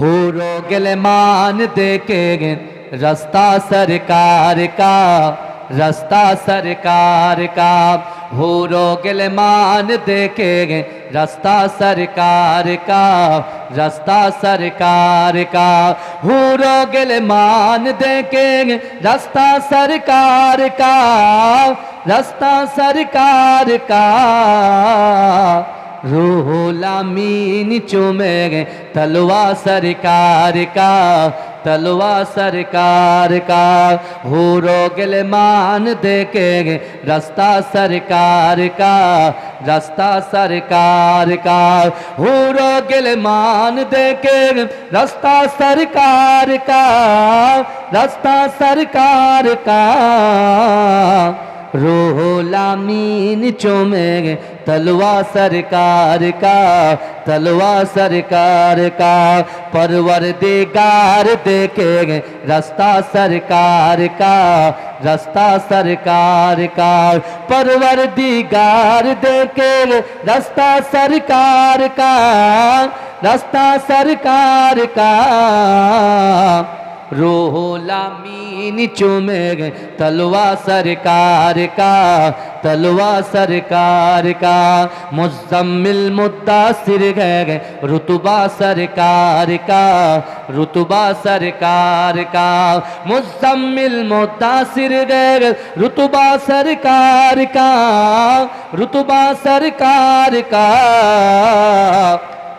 ہورو گلمان گے رستہ سرکار کا، رستہ سرکار کا۔ ہورو گلمان دیکھیں رستہ سرکار کا، رستہ سرکار کا۔ ہورو گلمان دیکھیں رستہ سرکار کا، رستہ سرکار کا۔ روح لامین چومے گئے تلوا سرکار کا تلوا سرکار کا۔ ہورو گل مان دیکھے گے رستہ سرکار کا، رستہ سرکار کا۔ ہورو گل مان دیکھے گے رستہ سرکار کا، رستہ سرکار کا۔ روح لامین چومے تلوا سرکار کا تلوا سرکار کا، پروردگار دیکھے گے، رستہ سرکار کا، رستہ سرکار کا، پروردگار دیکھے گے، رستہ سرکار کا، رستہ سرکار کا۔ روح لامین چومے گئے۔ تلوہ سرکار کا تلوا سرکار کا۔ مزمل متاثر گئے گئے۔ رتبہ سرکار کا، رتبہ سرکار کا۔ مزمل متاثر گئے گئے۔ رتبہ سرکار کا، رتبہ سرکار کا۔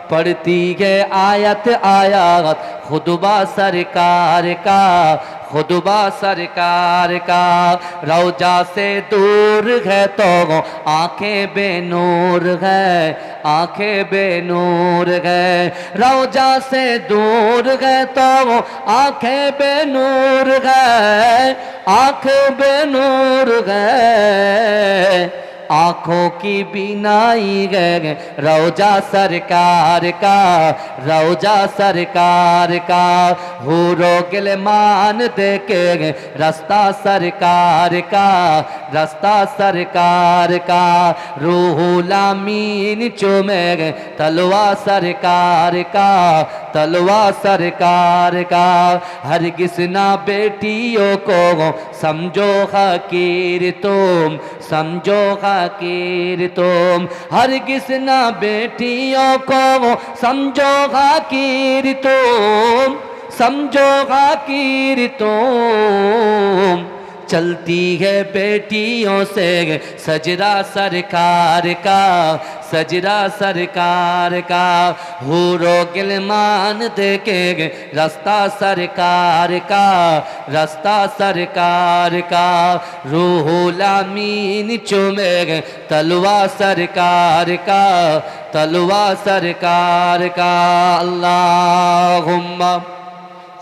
پڑھتی ہے آیت آیات خدبہ سرکار کا خدبہ سرکار کا۔ روجہ سے دور ہے تو وہ آنکھیں بے نور ہے، آنکھیں بے نور ہے۔ روجہ سے دور ہے تو وہ آنکھیں بے نور ہے آنکھ بے نور ہے۔ آنکھوں کی بینائی ہے روجہ سرکار کا، روجہ سرکار کا۔ ہورو گلمان دے کے، رستہ سرکار کا، رستہ سرکار کا۔ روح لامین چومے تلوا سرکار کا تلوا سرکار کا۔ ہرگز نہ بیٹیوں کو، سمجھو حقیر تم۔ समझो हकीर तुम हर किसना बेटियों को समझो हकीर तुम समझो हकीर तुम چلتی ہے بیٹیوں سے سجرا سرکار کا، سجرا سرکار کا۔ ہورو گلمان دیکھیں گے رستہ سرکار کا، رستہ سرکار کا۔ روح الامین چومے گے تلوہ سرکار کا تلوا سرکار کا۔ اللہم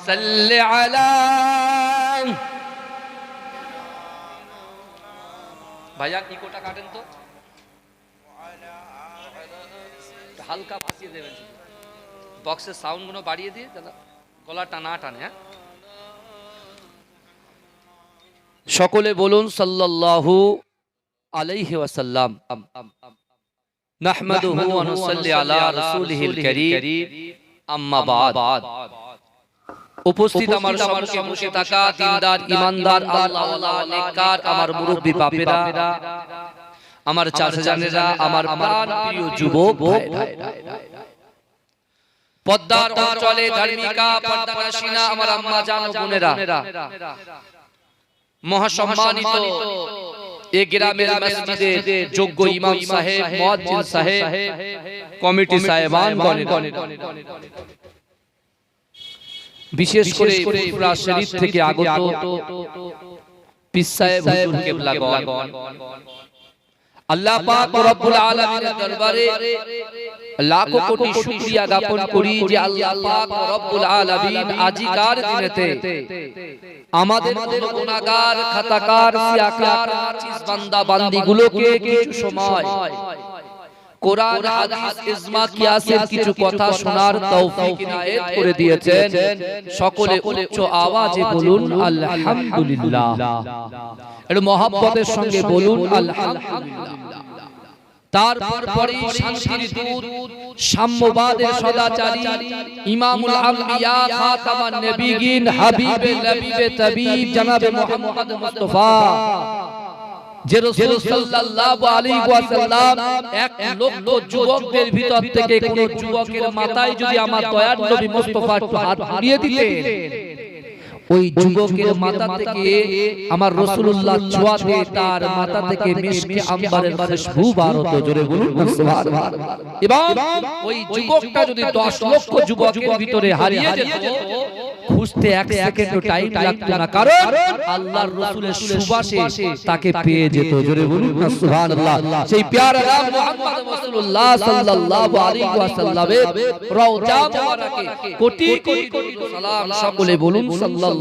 صلی علیہ ভাইজান ইকোটা কাটেন তো। হালকা ভাসিয়ে দেবেন। বক্সের সাউন্ডগুলো বাড়িয়ে দিয়ে দাদা গলাটা না টানে হ্যাঁ। সকলে বলুন সাল্লাল্লাহু আলাইহি ওয়াসাল্লাম। নাহমাদুহু ওয়া নুসাল্লি আলা রাসূলিহিল কারীম। আম্মা বাদ। উপস্থিত আমার সম্মুখে বসে থাকা দিনদার ইমানদার আল্লাহওয়ালা নেককার আমার মুরব্বি বাপেরা আমার চাচা জানেরা আমার প্রাণ প্রিয় যুবক পদ্মার অঞ্চলে ধার্মিকা আমার আম্মা জান বোনেরা। মহাসম্মানিত এ গ্রামের মসজিদে যোগ্য ইমাম সাহেব মুয়াজ্জিন সাহেব কমিটি সাহেবান গণের। বিশেষ করে ফুরফুরা শরীফ থেকে আগত পিসায়ে হুজুর কিবলাগণ আল্লাহ পাক রব্বুল আলামিনের দরবারে লাখো কোটি শুকরিয়া জ্ঞাপন করি যে আল্লাহ পাক রব্বুল আলামিন আজিকার দিনেতে আমাদের গুনাহগার খাতাকার সিয়াকার বান্দা বান্দিগুলোকে কিছু সময় কোরআন হাদিস ইজমা কিয়াসের কিছু কথা শোনার তৌফিক ইনায়েত করে দিয়েছেন। সকলে উচ্চ আওয়াজে বলুন আলহামদুলিল্লাহ। একটু মহব্বতের সঙ্গে বলুন আলহামদুলিল্লাহ। তারপর পরে শান্তির দূত সাম্যবাদের সদাচারী ইমামুল আম্বিয়া খাতামান নবিয়িন হাবিবে লবিবে তাবিব জনাবে মুহাম্মদ মুস্তাফা। যে যুবকদের ভিতর থেকে কোন যুবকের মাথায় যদি আমার দয়ার নবী হাত ওই যুবকের মাথা থেকে আমার রসুল্লাহ ছোঁয়াতে তার মাথা থেকে মিশকে আম্বারের খুশবু বার হতো জোরে বলুন। এবং ওই যুবকটা যদি 10 লক্ষ যুবকের ভিতরে হারিয়ে যেত খুঁজতে এক সেকেন্ড টাইম লাগতো না। কারণ আল্লাহর রাসূলের সুবাসে তাকে পেয়ে যেত জোরে বলুন। না সুবহানাল্লাহ। সেই প্যারা নাম মুহাম্মদ রাসূলুল্লাহ সাল্লাল্লাহু আলাইহি ওয়াসাল্লামের রওজা মুবারাকে কোটি কোটি সালাম সকলে বলুন সাল্লাল্লাহু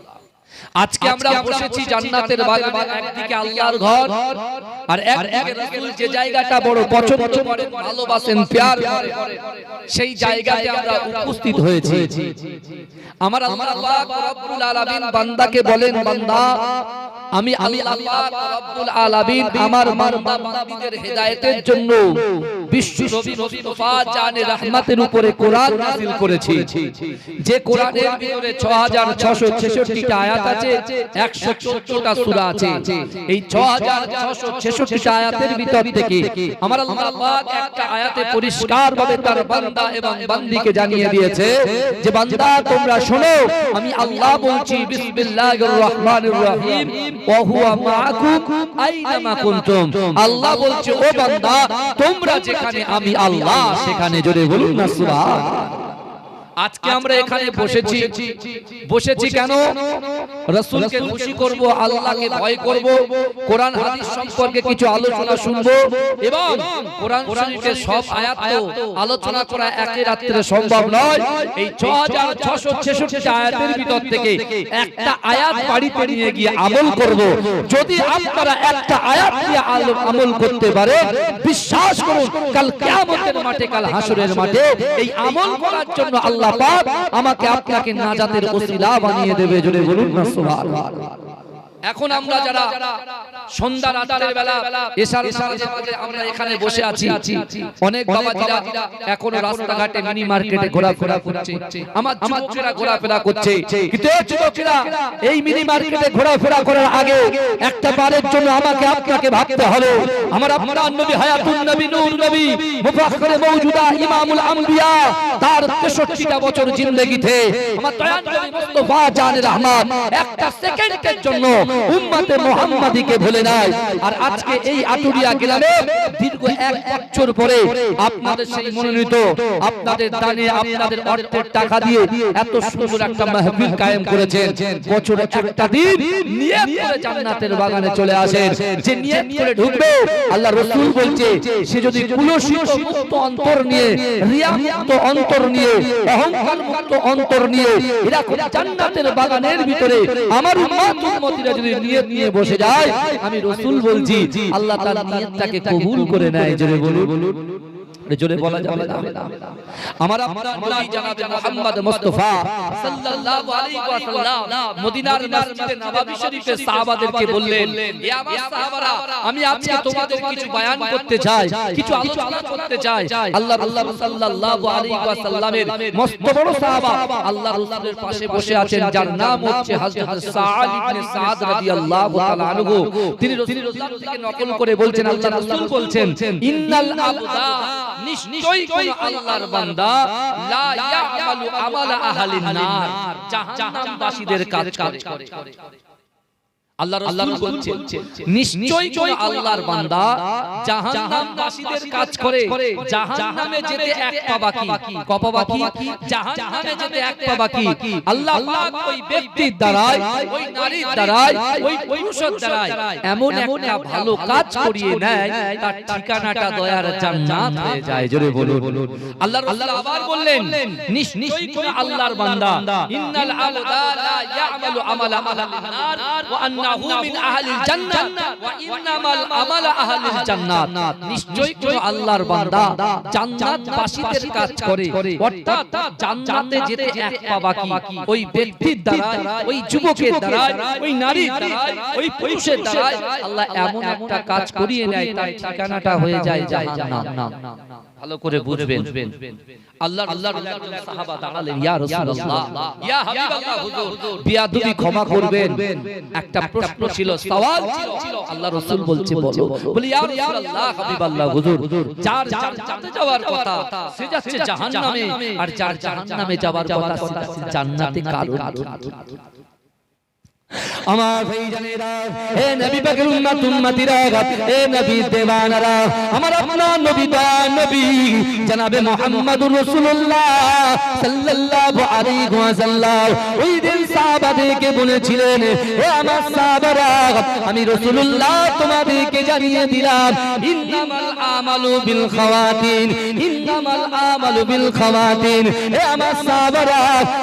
আজকে আমরা বসেছি জান্নাতের বাগানে একদিকে আল্লাহর ঘর আর একদিকে রাসূল যে জায়গাটা বড় পছন্দ করেন ভালোবাসেন প্যার করেন সেই জায়গায় আমরা উপস্থিত হয়েছি। আমার আল্লাহ পাক রব্বুল আলামিন বান্দাকে বলেন বান্দা আমি আমি আল্লাহ রব্বুল আলামিন আমার বান্দা বান্দীদের হেদায়েতের জন্য বিশ্ব নবী মুস্তাফা জানে রহমতের উপরে কোরআন নাযিল করেছি। যে কোরআনের ভিতরে 6666 টা আয়াত আছে 114 টা সূরা আছে। এই 6666 টা আয়াতের ভিতর থেকে আমার আল্লাহ আমি আল্লাহ বলছি ও বান্দা, তোমরা যেখানে, আমি আল্লাহ, সেখানে জোরে বলুন না সুবহান আজকে আমরা এখানে বসেছি। বসেছি। কেন? রাসূলকে খুশি করব আল্লাহকে ভয় করব। কোরআন হাদিস সম্পর্কে কিছু আলোচনা শুনব। এবং কোরআন শরীফের সব আয়াত আলোচনা করা একে রাত্রে সম্ভব নয়। এই 6666 আয়াতের ভিতর থেকে একটা আয়াত বাড়িতে নিয়ে গিয়ে আমল করব। যদি আপনারা একটা আয়াত দিয়ে আমল করতে পারে বিশ্বাস করুন কাল কিয়ামতের মাঠে কাল হাসরের মাঠে এই আমল করার জন্য আল্লাহ পাক আমাকে আপনাকে নাজাতের ওসিলা বানিয়ে দেবে জোরে বলুন না সুবহানাল্লাহ। এখন আমরা যারা সন্ধ্যা রাতের বেলা এশার নামাজের পরে আমরা এখানে বসে আছি। অনেক বাবাজিরা এখনও রাস্তাঘাটে মিনি মার্কেটে ঘোরাফেরা করছে। আমার যুবকেরা ঘোরাফেরা করছে। কিন্তু এই যুবকেরা এই মিনি মার্কেটে ঘোরাফেরা করার আগে একটা বারের জন্য আমাকে আপনাকে ভাবতে হবে। আমার আপনার নবী হায়াতুন নবী নূর নবী মুফাখরে মওজুদা ইমামুল আম্বিয়া তার 63টা বছর জিন্দেগিতে। আমার দয়াল নবী মুস্তাফা জানের রহমান একটা সেকেন্ডের জন্য উম্মতে মুহাম্মাদিকে ভুলে নাই। আর আজকে এই আটুরিয়া গ্রামে দীর্ঘ এক বছর পরে আপনাদের সেই মনোনীত, আপনাদের দানে, আপনাদের অর্থের টাকা দিয়ে এত সুন্দর একটা মাহফিল কায়েম করেছেন। বছরে একটা দিন নিয়ত করে জান্নাতের বাগানে চলে আসেন। যে নিয়ত করে ঢুকবে, আল্লাহ রাসূল বলছে, সে যদি কুলসিত মুক্ত অন্তর নিয়ে রিয়া মুক্ত অন্তর নিয়ে, অহংকার মুক্ত অন্তর নিয়ে এরকম জান্নাতের বাগানের ভিতরে আমার উম্মত উম্মতিরা যদি নিয়ত নিয়ে বসে যায়। আমি রসুল বলছি আল্লাহ তার নিয়তটাকে কবুল করে নেয় জোরে বলুন। জোরে বলা যাবে না আমার আপনার নবী জনাবে মুহাম্মদ মুস্তাফা সাল্লাল্লাহু আলাইহি ওয়াসাল্লাম মদিনার মসজিদে নববী শরীফে সাহাবাদেরকে বললেন এ আমার সাহাবারা আমি আজকে তোমাদের কিছু বয়ান করতে চাই কিছু আলোচনা করতে চাই। আল্লাহ আল্লাহ সাল্লাল্লাহু আলাইহি ওয়াসাল্লামের মস্ত বড় সাহাবা। আল্লাহ রাসূলের পাশে বসে আছেন যার নাম হচ্ছে হযরত সাআদ ইবনে সাদ রাদিয়াল্লাহু তাআলা আনহু। তিনি রাসূলুল্লাহ থেকে নকল করে বলছেন আল্লাহ রাসূল বলছেন ইন্নাল আবদা নিশ্চয়ই কোন আল্লাহর বান্দা। লা ইয়ামালু আমালা আহলিন নার। জাহান্নামবাসীদের কাজ করে। আল্লাহ রাসূল বলছেন নিশ্চয়ই কোন আল্লাহর বান্দা জাহান্নামবাসীদের কাজ করে জাহান্নামে যেতে এক পা বাকি ক বাকি জাহান্নামে যেতে এক পা বাকি আল্লাহ পাক ওই ব্যক্তির দ্বারাই ওই নারীর দ্বারাই ওই পুরুষের দ্বারাই এমন একটা ভালো কাজ করিয়ে নেয় তার ঠিকানাটা দয়ার জান্নাত হয়ে যায়। জোরে বলুন আল্লাহ রাসূল আবার বললেন নিশ্চয়ই কোন আল্লাহর বান্দা ইন্নাল আবদা লা ইয়ামালু আমালা আহলিন নার ওয়া আন্না আন্নাহু মিন আহলিল জান্নাত। ওয়া ইন্নামাল আমাল আহলিল জান্নাত। নিশ্চয়ই কোন আল্লাহর বান্দা জান্নাত কাজ করে। অর্থাৎ জান্নাতে যেতে এক পা বাকি ওই ব্যক্তির দ্বারা ওই যুবকের দ্বারা ওই নারীর দ্বারা ওই পুরুষের দ্বারা আল্লাহ এমন একটা কাজ করিয়ে নেয় তার ঠিকানাটা হয়ে যায় জাহান্নাম। ভালো করে বুঝবেন। আল্লাহ আল্লাহ সাহাবা দাঁড়ালেন ইয়া রাসূলুল্লাহ। ইয়া হাবিবাল্লাহ হুজুর। বিয়াদবি ক্ষমা করবেন। একটা প্রশ্ন ছিল সওয়াল ছিল। আল্লাহ রাসূল বলছে বলো। বলি। ইয়া রাসূলুল্লাহ হাবিবাল্লাহ হুজুর। যার জান্নাতে যাওয়ার কথা সে যাচ্ছে জাহান্নামে। আর যার জাহান্নামে যাওয়ার কথা সে যাচ্ছে জান্নাতে কারণ আমার ভাইজানেরা হে নবী পাকের উম্মত, উম্মতিরা হে নবী দেওয়ানারা, আমার আপনার নবী দা নবী, জনাবে মুহাম্মদুর রাসূলুল্লাহ সাল্লাল্লাহু আলাইহি ওয়াসাল্লাম। ওই দিন সাহাবাদেরকে বলেছিলেন হে আমার সাহাবারা, আমি রাসূলুল্লাহ তোমাদেরকে জানিয়ে দিলাম, ইন্নামাল আমালু বিল খাওয়াতিন, ইন্নামাল আমালু বিল খাওয়াতিন হে আমার সাহাবারা,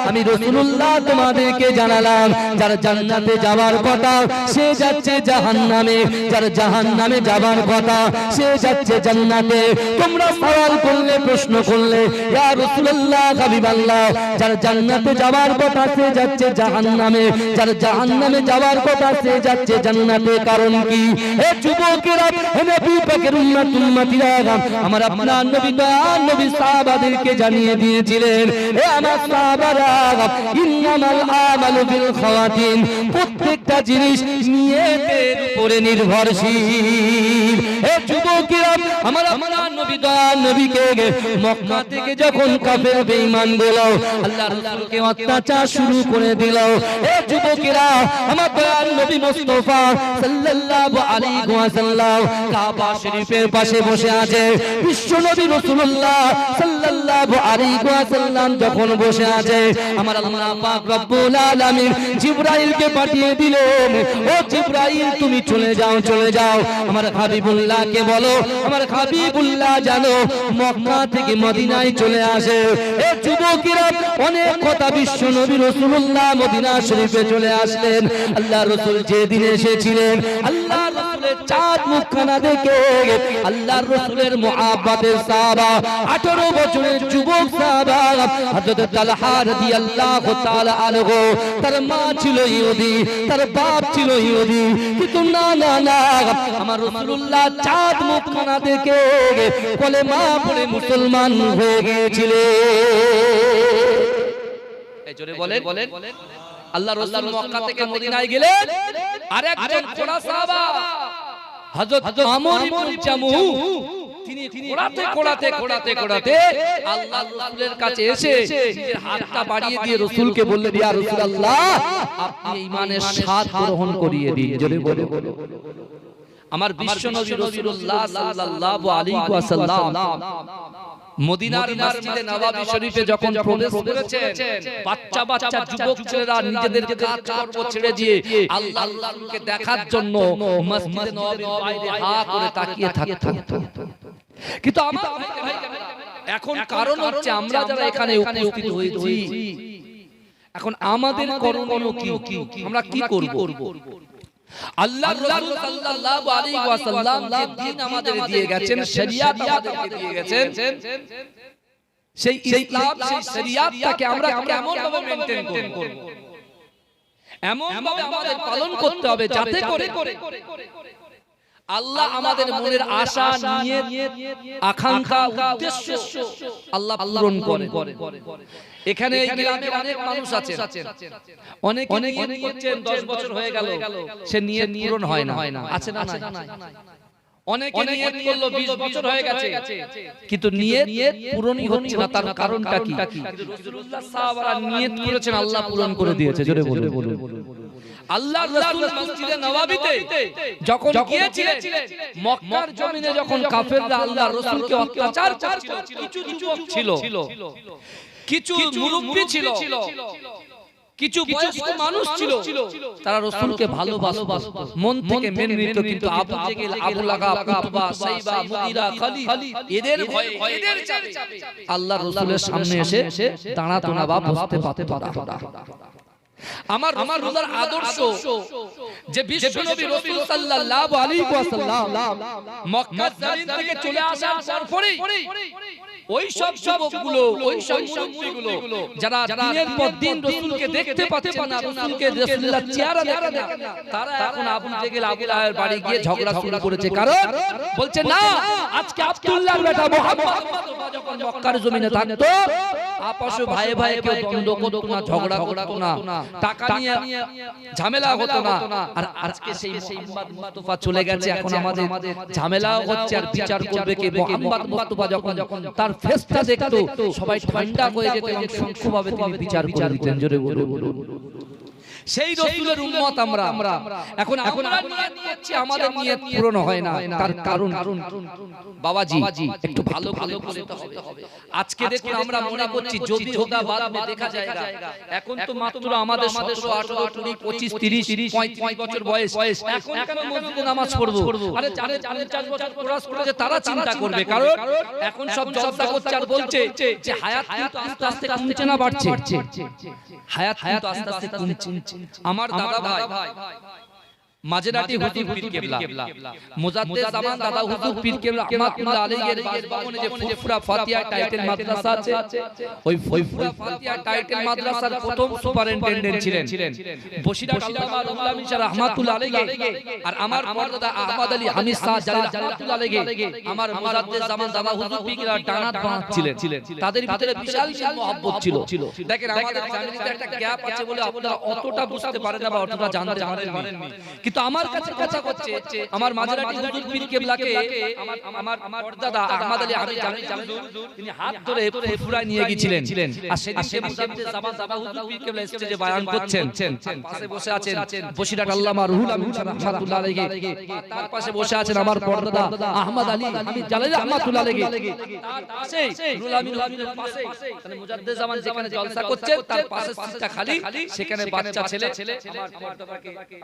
আমি রাসূলুল্লাহ তোমাদেরকে জানালাম, যার জান্নাতে যাওয়ার কথা, সে যাচ্ছে জাহান্নামে, যার জাহান্নামে যাওয়ার কথা, সে যাচ্ছে জান্নাতে। তোমরা সওয়াল করলে, প্রশ্ন করলে, ইয়া রাসূলুল্লাহ হাবিবাল্লাহ, যার জান্নাতে যাওয়ার কথা, সে যাচ্ছে জাহান্নামে, যার জাহান্নামে যাওয়ার কথা সে যাচ্ছে জান্নাতে। কারণ কি? হে যুবকেরা, হে নবী পাকের উম্মত, উম্মতিরা, আমার আপনার নবী দয়াল নবী সাহাবাদেরকে জানিয়ে দিয়েছিলেন হে আমার সাহাবারা, ইন্নামাল আমালু বিল খাওয়াতিন, প্রত্যেকটা জিনিস নিয়তের উপরে নির্ভরশীল। হে যুবকেরা, আমার আমার নবী দয়াল নবীকে মক্কা থেকে যখন কাফের বেঈমানগুলো, আল্লাহর রাসূলকে অত্যাচার শুরু করে দিল। যখন বসে আছে, আমার আল্লাহ পাক রব্বুল পাঠিয়ে দিলেন। ও জিবরাইল, তুমি চলে যাও চলে যাও। আমার হাবিবুল্লাহকে বলো, আমার হাবিবুল্লাহ জানো মক্কা থেকে মদিনায় চলে আসে। অনেক কথা বিশ্ব নবী রাসূলুল্লাহ মদিনা শরীফে চলে আসলেন। আল্লাহ রাসূল যেদিন এসেছিলেন, আল্লাহ রাসূলের চাঁদ মুখখানা দেখে আল্লাহর রাসূলের মুহাব্বতের সাহাবা 18 বছরের যুবক সাহাবা, হযরত তালহা রাদিয়াল্লাহু তাআলা আনহু, তার মা ছিল ইহুদি, তার বাপ ছিল ইহুদি, কিন্তু না না আমার চাঁদ দেখে মুসলমান হয়ে গিয়েছিলেন। জোরে বলেন। আল্লাহ রাসূল মক্কা থেকে মদিনায় গেলেন। আর একজন খোড়া সাহাবা। হযরত আমর ইবনে জামু তিনি কোড়াতে কোড়াতে কোড়াতে কোড়াতে আল্লাহ রাসূলের কাছে এসে নিজের হাতটা বাড়িয়ে দিয়ে রাসূলকে বললেন ইয়া রাসূলুল্লাহ আপনি ঈমানের স্বাদ গ্রহণ করিয়ে দিন জোরে বলে। আমার বিশ্ব নবী রাসূলুল্লাহ সাল্লাল্লাহু আলাইহি ওয়াসাল্লাম। মদিনার মসজিদে নবাবী শরীফে যখন প্রবেশ করেছেন বাচ্চা বাচ্চা যুবক ছেলেরা নিজেদের কাজ ছেড়ে দিয়ে আল্লাহ আল্লাহকে দেখার জন্য মসজিদে নবাবীর বাইরে হা করে তাকিয়ে থাকতো। কিন্তু আমার এখন কারণ হচ্ছে আমরা যারা এখানে উপস্থিত হয়েছি। এখন আমাদের করণীয় কি? আমরা কি করব? আল্লাহ রাসূল সাল্লাল্লাহু আলাইহি ওয়াসাল্লাম যে দ্বীন আমাদের দিয়ে গেছেন শরিয়াত আমাদেরকে দিয়ে গেছেন। সেই ইসলাম সেই শরিয়াতটাকে আমরা কেমন ভাবে মেইনটেইন করব? এমন ভাবে আমাদের পালন করতে হবে যাতে করে আল্লাহ আমাদের মনের আশা নিয়ত আকাঙ্ক্ষা উদ্দেশ্য আল্লাহ পূরণ করে এখানে এই গ্রামে অনেক মানুষ আছেন। অনেক অনেক করছেন 10 বছর হয়ে গেল। সে নিয়ত পূরণ হয় না। আছে না অনেকে নিয়ত করল 20 বছর হয়ে গেছে। কিন্তু নিয়ত পূরণই হচ্ছে না। তার কারণটা কি? রাসূলুল্লাহ সাহাবারা নিয়ত করেছেন আল্লাহ পূরণ করে দিয়েছে জোরে বলুন। আল্লাহ রাসূল মসজিদে নববীতে যখন গিয়েছিলেন মক্কার জমিনে যখন কাফেররা আল্লাহ রাসূলকে অত্যাচার করছিল কিছু যুবক ছিল কিছু মুরব্বি ছিল কিছু বয়স্ক মানুষ ছিল তারা রাসূলকে ভালোবাসত মন থেকে মেনে নিত কিন্তু আবু জেহেল আবু লাগাব উতবা সাইবা মুগিরা খালিদ এদের ভয়ে এদের চাপে আল্লাহ রাসূলের সামনে এসে দাঁড়াতো না বা বসতে পারতো না। আমার আমার রোজার আদর্শ যে বিশ্ব নবী রাসূল সাল্লাল্লাহু আলাইহি ওয়াসাল্লাম মক্কা থেকে চলে আসার পরপরই ওই সব যুবকগুলো ওই সব মুরব্বিগুলো যারা দিনের পর দিন রাসূলকে দেখতে পাচ্ছে না রাসূলকে রাসূলুল্লাহ চেহারা দেখে না তারা এখন আবু জেগেল আবু লাহের বাড়ি গিয়ে ঝগড়া শুরু করেছে। কারণ বলছে না আজকে আব্দুল্লাহর বেটা মুহাম্মদ যখন মক্কার জমিনে থাকতো আপস ভাই ভাই কেউ দ্বন্দ্ব করতো না ঝগড়া করতো না টাকা নিয়ে ঝামেলা হতো না। আর আজকে সেই মোহাম্মদ মুস্তাফা চলে গেছে এখন আমাদের ঝামেলা হচ্ছে আর বিচার করবে কে মোহাম্মদ মুস্তাফা যখন যখন তার ফেসটা দেখতো সবাই ঠান্ডা হয়ে যেত এবং সূক্ষ্মভাবে তিনি বিচার করে দিতেন জোরে বলুন। সেই রসুলের উম্মত আমরা। এখন এখন করছি আমাদের নিয়ত পূরণ হয় না। তার কারণ বাবাজি একটু ভালো ভালো বলতে হবে। আজকে দেখুন আমরা মনে করছি যদি হোগা বাদ মে দেখা যায়গা এখন তো মাত্র আমাদের 17 18 20 25 30 35 বছর বয়স। এখন কেন মসজিদে নামাজ পড়ব। আরে যারা 40 বছর কোরাস করেছে তারা চিন্তা করবে। কারণ এখন সব জলসা করছে আর বলছে যে হায়াত কিন্তু আস্তে আস্তে কমছে না বাড়ছে হায়াত হায়াত আস্তে আস্তে কমছে আমার দাদা ভাই। মাঝেরাটি হুজুর পীর কেবলা। মুজাদ্দিদ জামান দাদা হুজুর পীর কেবলা। রহমাতুল্লাহ আলাইহির বাসভবনে যে ফুরফুরা ফাতিহা টাইটেল মাদ্রাসা আছে ওই ফুরফুরা ফাতিহা টাইটেল মাদ্রাসার প্রথম সুপারিনটেন্ডেন্ট ছিলেন। বসিরহাট আল্লামা রুহুল আমিন শাহ রহমাতুল্লাহ আলাইহি আর আমার পরদাদা আহমদ আলী হামিদ শাহ জালিল রহমাতুল্লাহ আলাইহি আমার মুজাদ্দিদ জামান দাদা হুজুর পীর কেবলা ছিলেন। তাদের ভিতরে বিশাল বিশাল মহব্বত ছিল। দেখেন আমাদের ফ্যামিলিতে একটা গ্যাপ আছে বলে আপনারা অতটা বুঝতে পারেন না বা অতটা জানতে পারেননি কিন্তু আমার কাছে কথা হচ্ছে আমার মাঝরাটি হুজুর পীর কেবলাকে আমার আমার আমার দাদা আহমদ আলী আমি জানি হুজুর তিনি হাত ধরে ফুরফুরায় নিয়ে গিয়েছিলেন আর সেদিন মুজাদ্দিদ জামান দাদা হুজুর পীর কেবলা স্টেজে বয়ান করছেন। পাশে বসে আছেন বসিরহাট আল্লামা রুহুল আমিন রাহমাতুল্লাহ আলাইহি। তার পাশে বসে আছেন আমার পরদাদা আহমদ আলী আমি জালালি রহমাতুল্লাহ আলাইহি। তার পাশে রুহুল আমিন রহমাতুল্লাহ পাশে। মানে মুজাদ্দিদ জামান যেখানে জলসা করছেন তার পাশে সিটটা খালি। সেখানে বাচ্চা ছেলে আমার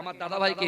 আমার দাদা ভাইকে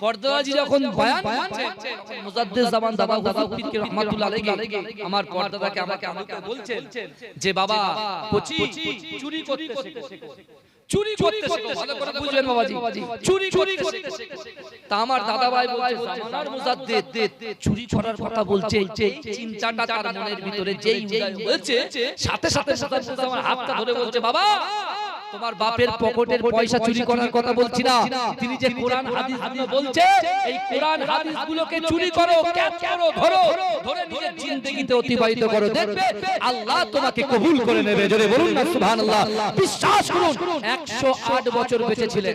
পর্দাজি যখন বয়ান মুজাদ্দিদ জামান দাদা হুজুর পীর রহমাতুল্লাহ আলাইহি আমার পর্দাদাকে আমাকে আমাকে বলছেন যে বাবা কোচি চুরি করতে শেখো চুরি করতে শেখো ভালো করে বুঝবেন বাবাজি? চুরি চুরি করতে শেখো তা আমার দাদা ভাই বলছে জামানার মুজাদ্দিদ চুরি করার কথা বলছে এই চিন্তাটা তার মনের ভিতরে যেই হয়েছে সাথে সাথে সাথে আমার হাতটা ধরে বলছে বাবা তোমার বাপের পকেটের পয়সা চুরি করার কথা বলছি না তিনি যে কোরআন হাদিসগুলো বলছে এই কোরআন হাদিস গুলোকে চুরি করো ক্যাচ করো ধরো ধরে নিজের জিন্দেগিতে অতিবাহিত করো দেখবে আল্লাহ তোমাকে কবুল করে নেবে জোরে বলুন না সুবহানাল্লাহ বিশ্বাস করুন 108 বছর বেঁচে ছিলেন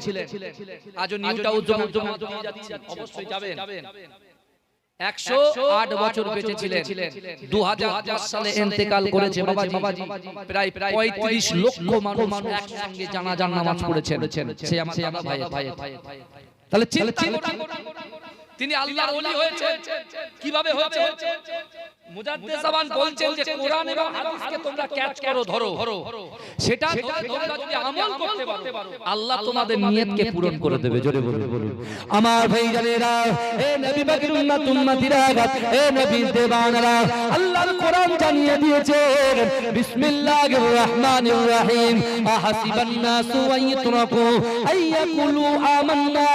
আজও নিউটা উজ্জ্বল উজ্জ্বল অবশ্যই যাবেন একশো আট বছর বেঁচে ছিলেন। দু সালে ইন্তেকাল করেছে বাবাজি। প্রায় প্রায় পঁয়ত্রিশ লক্ষ মানুষ একসঙ্গে জানাজার নামাজ পড়েছেন। সে আমার ভাই ভাই তাহলে তিনি আল্লাহর ওলি হয়েছে কীভাবে হয়েছে? মুজাদ্দিদ জামান বলছেন যে কোরআন এবং হাদিসকে তোমরা ক্যাচ করো ধরো। সেটা তোমরা যদি আমল করতে পারো। আল্লাহ তোমাদের নিয়তকে পূরণ করে দেবে জোরে বলুন। আমার ভাই জানেরা এ নবী পাকের উম্মত উম্মতিরা এ নবী দেবানরা আল্লাহর কোরআন জানিয়ে দিয়েছে বিসমিল্লাহির রহমানির রহিম। আহাসিবান নাসু আইয়ুতরাকু আইয়াকুলু আমান্না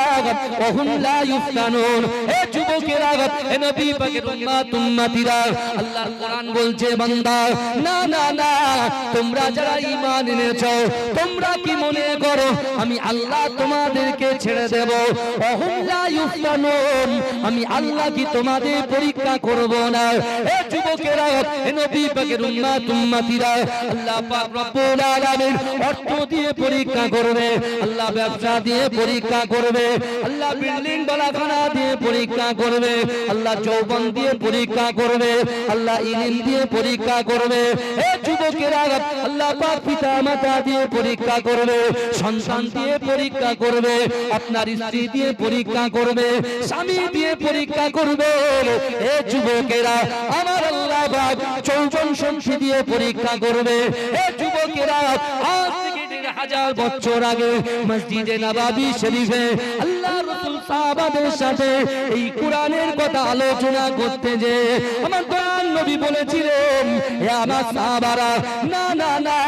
ওয়া হুম লা ইফতানুন এ যুবকেরা এ নবী পাকের উম্মত উম্মতিরা আল্লাহর কোরআন বলছে, বান্দা, না না না, তোমরা যারা ঈমান এনেছো, তোমরা কি মনে করো, আমি আল্লাহ তোমাদেরকে ছেড়ে দেব? অহুম লা ইফতানুন আমি আল্লাহ কি তোমাদের পরীক্ষা করব না? এ যুবকেরা, এ নবী পাকের উম্মত, উম্মতিরা, আল্লাহ পাক রব্বুল আলামিন অর্থ দিয়ে পরীক্ষা করবে, আল্লাহ ব্যবসা দিয়ে পরীক্ষা করবে, আল্লাহ বিল্ডিং বালাখানা দিয়ে পরীক্ষা করবে, আল্লাহ যৌবন দিয়ে পরীক্ষা করবে আল্লাহ ইলিম দিয়ে পরীক্ষা করবে। এ যুবক যুবকেরা আল্লাহ পাক পিতা মাতা দিয়ে পরীক্ষা করবে। সন্তান দিয়ে পরীক্ষা করবে। আপনার স্ত্রী দিয়ে পরীক্ষা করবে। স্বামী দিয়ে পরীক্ষা করবে। এ যুবকেরা আমার আল্লাহ পাক চৌজন সংসি দিয়ে পরীক্ষা করবে। এ যুবকেরা আজ হাজার বছর আগে মসজিদে নবাবি শরীফে আল্লাহ রসুল সাহাবাদের সাথে এই কোরআনের কথা আলোচনা করতে যে আমার দয়াল নবী বলেছিলেন হে আমার সাহাবারা, না না না,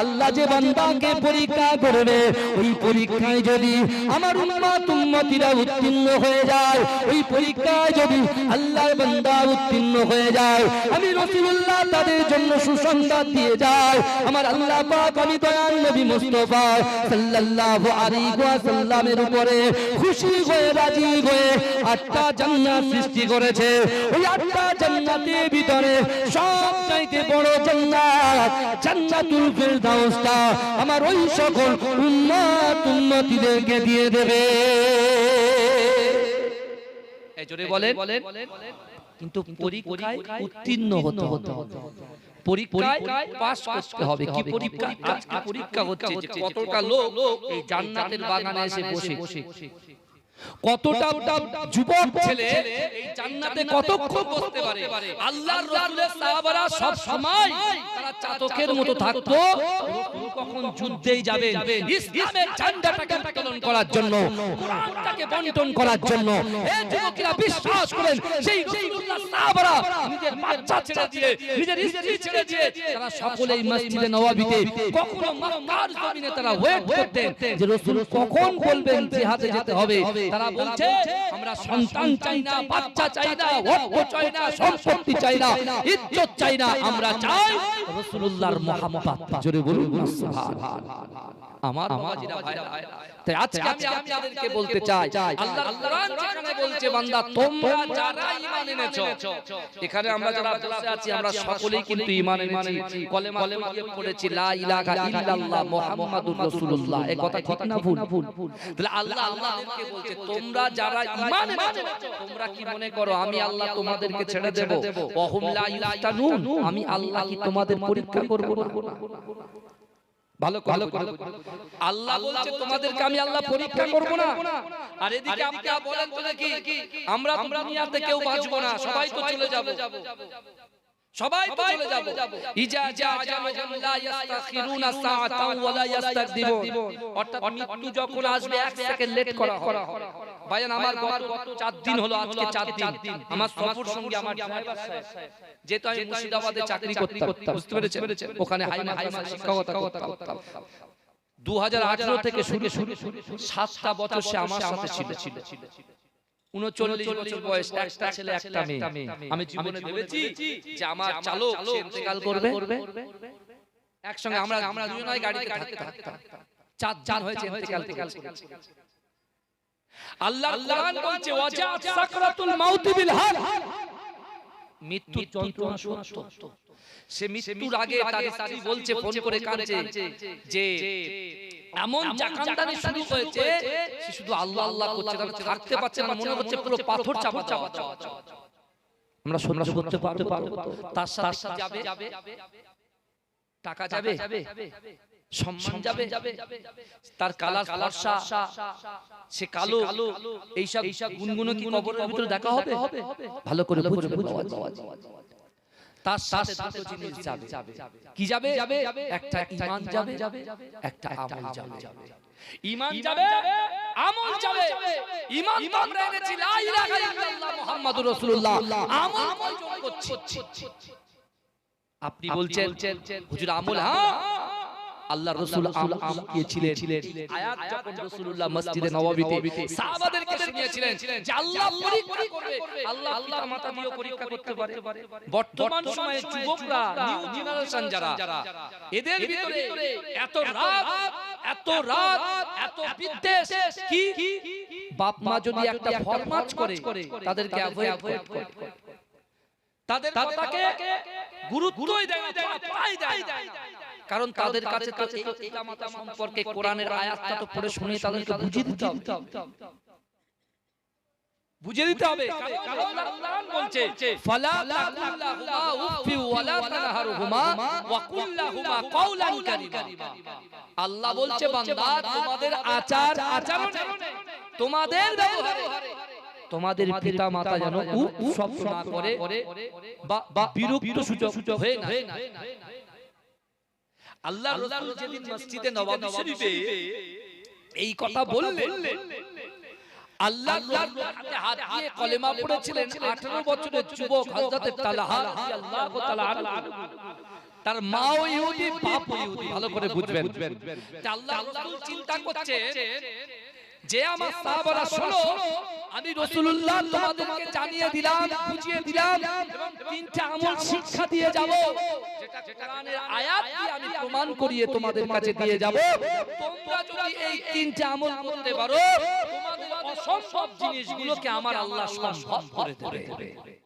আল্লাহ যে বান্দাকে পরীক্ষা করবে, ওই পরীক্ষায় যদি আমার উম্মাত উম্মতিরা উত্তীর্ণ হয়ে যায়, ওই পরীক্ষায় যদি আল্লাহর বান্দা উত্তীর্ণ হয়ে যায়, আমি রাসূলুল্লাহ তাদের জন্য সুসংবাদ দিয়ে যায় আমার আল্লাহ পাক, আমি দয়াল নবী মুস্তাফা সাল্লাল্লাহু আলাইহি ওয়াসাল্লামের উপরে খুশি হয়ে, রাজি হয়ে আটটা জান্নাত সৃষ্টি করেছে। ওই আটটা জান্নাতের ভিতরে সব চাইতে বড় জান্নাত জান্নাতুল ফিরদাউসটা আমার ওই সকল উম্মত উম্মতিদেরকে দিয়ে দেবে। এই জোরে বলেন। কিন্তু পরীক্ষায় উত্তীর্ণ হতে হতে পরীক্ষায় পাস করতে হবে। কি পরীক্ষা আজকে পরীক্ষা হচ্ছে যে কতটা লোক এই জান্নাতের বাগানে এসে বসে। কতটা যুবক ছেলে এই জান্নাতে কতক্ষণ বসতে পারে? আল্লাহর রাসূলের সাহাবারা সব সময় তারা চাতকের মতো থাকতো। কখন যুদ্ধেই যাবেন ইসলামের ঝান্ডাটাকে উত্তোলন করার জন্য। কোরআনটাকে বন্টন করার জন্য। এই যুবকেরা বিশ্বাস করেন সেই রাসূলুল্লাহ সাহাবারা নিজের বাচ্চা ছেড়ে দিয়ে নিজের স্ত্রী ছেড়ে দিয়ে তারা সকলেই মসজিদে নওয়াবিতে কখনো মক্কার জমিনে তারা ওয়েট করতেন যে রাসূল কখন বলবেন জিহাদে যেতে হবে? তারা বলছে আমরা সন্তান চাই না বাচ্চা চাই না অর্থ চাই না সম্পত্তি চাই না ইজ্জত চাই না আমরা চাই রাসূলুল্লাহর মহব্বত জোরে বলুন সুবহানাল্লাহ আমার বাবাজিরা ভাইরা তাই আজকে আমি আপনাদেরকে বলতে চাই আল্লাহর কোরআন যেখানে বলছে বান্দা তোমরা যারা ঈমান এনেছো এখানে আমরা যারা বসে আছি আমরা সকলেই কিন্তু ঈমান এনেছি কলেমা দিয়ে পড়েছি লা ইলাহা ইল্লাল্লাহ মুহাম্মাদুর রাসূলুল্লাহ এই কথা ঠিক না ভুল তাহলে আল্লাহ আল্লাহদেরকে বলছে তোমরা যারা ঈমান এনেছো তোমরা কি মনে করো আমি আল্লাহ তোমাদেরকে ছেড়ে দেব? ওহুম লা ইফতানুন আমি আল্লাহ কি তোমাদের পরীক্ষা করব না? ভালো ভালো করে। আল্লাহ বলছে তোমাদেরকে আমি আল্লাহ পরীক্ষা করব না। আর এদিকে আপনারা বলেন তো নাকি আমরা দুনিয়াতে কেউ বাঁচবো না সবাই তো চলে যাব। সবাই তো চলে যাব। ইজা জা আজালুহুম লা ইস্তাখিরুনা সাআতাও ওয়া লা ইস্তাকদিমুন অর্থাৎ মৃত্যু যখন আসবে এক সেকেন্ড লেট করা হয়। ভাইজান আমার গত 4 দিন হলো আজকে 4 দিন। আমার সফর সঙ্গে আমার ড্রাইভার সাহেব যেহেতু আমি মুর্শিদাবাদে চাকরি করতাম। বুঝতে পেরেছেন? ওখানে হাইমা হাইমা শিক্ষকতা করতাম। দু হাজার আঠারো থেকে শুরু শুরু সাতটা বছর সে আমার সাথে ছিল। উনচল্লিশ বছর বয়স একটা ছেলে একটা মেয়ে। আমি জীবনে ভেবেছি যে আমার চালক সে ইন্তেকাল করবে। একসঙ্গে আমরা আমরা দুজনাই গাড়িতে থাকতাম। চার চার হয়েছে ইন্তেকাল করেছে। আল্লাহ কোরআন বলছে ওয়াজা সাকরাতুল মাউত বিল হক মৃত্যু যন্ত্রণা সত্য। সে মৃত্যুর আগে তার স্ত্রী বলছে ফোন করে কাঁদছে যে এমন জাকান্দানি শুরু হয়েছে সে শুধু আল্লাহ আল্লাহ করছে তার থাকতে পারছে না মনে হচ্ছে পুরো পাথর চাপা চাপা আমরা সহ্য করতে পারতে পারব তার সাথে সাথে যাবে টাকা যাবে সম্মান যাবে তার কালার ফর্সা সে কালো এইসব এইসব গুনগুনো কি কবরের ভিতরে দেখা হবে? ভালো করে বুঝবে। তার সাথে দুটো জিনিস যাবে। কি যাবে? একটা ঈমান যাবে। একটা আমল যাবে। ঈমান যাবে? আমল যাবে। ঈমান তো আমরা এনেছি। লা ইলাহা ইল্লাল্লাহ মুহাম্মাদুর রাসূলুল্লাহ। আমল করছে। আপনি বলছেন হুজুর আমল হ্যাঁ? আল্লাহ রাসূল আম দিয়েছিলেন আয়াত যখন রাসূলুল্লাহ মসজিদে নববীতে সাহাবাদেরকে শুনিয়েছিলেন যে আল্লাহ পরীক্ষা করবে আল্লাহ আল্লাহ মাথা দিয়ে পরীক্ষা করতে পারে। বর্তমান সময়ে যুবকরা নিউ জেনারেশন যারা এদের ভিতরে এত রাত এত রাত এত বিদ্বেষ কি? বাপ মা যদি একটা ফরমাজ করে তাদেরকে অ্যাভয়েড করে। তাদের কথাকে গুরুত্বই দেয় না পাই দেয় কারণ তাদের কাছে তো এই সম্পর্কে কোরআনের আয়াতটা তো পড়ে শুনে তাদেরকে বুঝিয়ে দিতে হবে। বুঝে দিতে হবে। কারণ আল্লাহ বলছে ফালা তাকুল্লাহুমা উফি ওয়ালা তানহারহুমা ওয়া কুল্লাহুমা কাওলান কারীমা। আল্লাহ বলছে বান্দা তোমাদের আচার আচরণ তোমাদের ব্যবহারে তোমাদের পিতা মাতা যেন উপ শব্দ না করে বা বা বিরক্ত সূচক হয়ে না আল্লাহ রাসূল যেদিন মসজিদে নববী শরীফে এই কথা বললেন আল্লাহ হাতে হাত দিয়ে কলেমা পড়েছিলেন 18 বছরের যুবক হযরত তালহা রাদিয়াল্লাহু তাআলা তার মাও ইহুদি বাপ ইহুদি ভালো করে বুঝবেন। আল্লাহ রাসূল চিন্তা করছেন যে আমার সাহাবারা শোনো আমি রসুল্লাহ তোমাদেরকে জানিয়ে দিলাম বুঝিয়ে দিলাম এবং তিনটা আমল শিক্ষা দিয়ে যাব। যেটা কোরআনের আয়াত দিয়ে আমি প্রমাণ করিয়ে তোমাদের কাছে দিয়ে যাব। তোমরা যদি এই তিনটা আমল করতে পারো তোমাদের অসম্ভব জিনিসগুলোকে আমার আল্লাহ সম্ভব করে দেবে।